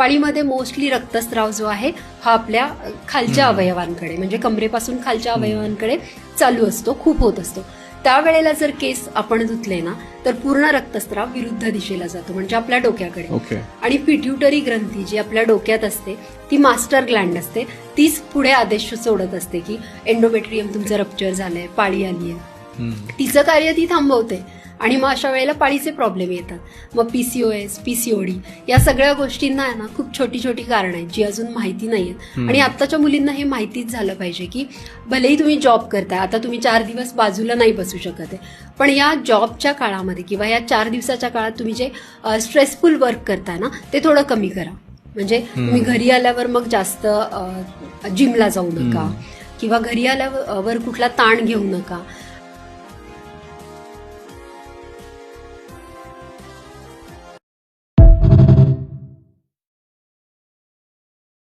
पाळीमध्ये mostly रक्तस्राव जो आहे हा आपल्या खालच्या अवयवांकडे म्हणजे कमरेपासून खालच्या अवयवांकडे चालू असतो खूप होत असतो. त्यावेळेला जर केस आपण धुतले ना तर पूर्ण रक्तस्राव विरुद्ध दिशेला जातो म्हणजे आपल्या डोक्याकडे. आणि पिट्युटरी ग्रंथी जी आपल्या डोक्यात असते ती मास्टर ग्लँड असते तीच पुढे आदेश सोडत असते की एंडोमेट्रियम तुमचं रप्चर झालंय पाळी आली आहे तिचं कार्य ती थांबवते. आणि मग अशा वेळेला पाळीचे प्रॉब्लेम येतात. मग पीसीओएस पीसीओडी या सगळ्या गोष्टींना आहे ना खूप छोटी छोटी कारणं आहेत जी अजून माहिती नाहीयेत. आणि आत्ताच्या मुलींना हे माहितीच झालं पाहिजे की भलेही तुम्ही जॉब करताय आता तुम्ही चार दिवस बाजूला नाही बसू शकत आहे. पण या जॉबच्या काळामध्ये किंवा या चार दिवसाच्या काळात तुम्ही जे स्ट्रेसफुल वर्क करताय ना ते थोडं कमी करा. म्हणजे तुम्ही घरी आल्यावर मग जास्त जिमला जाऊ नका किंवा घरी आल्यावर कुठला ताण घेऊ नका.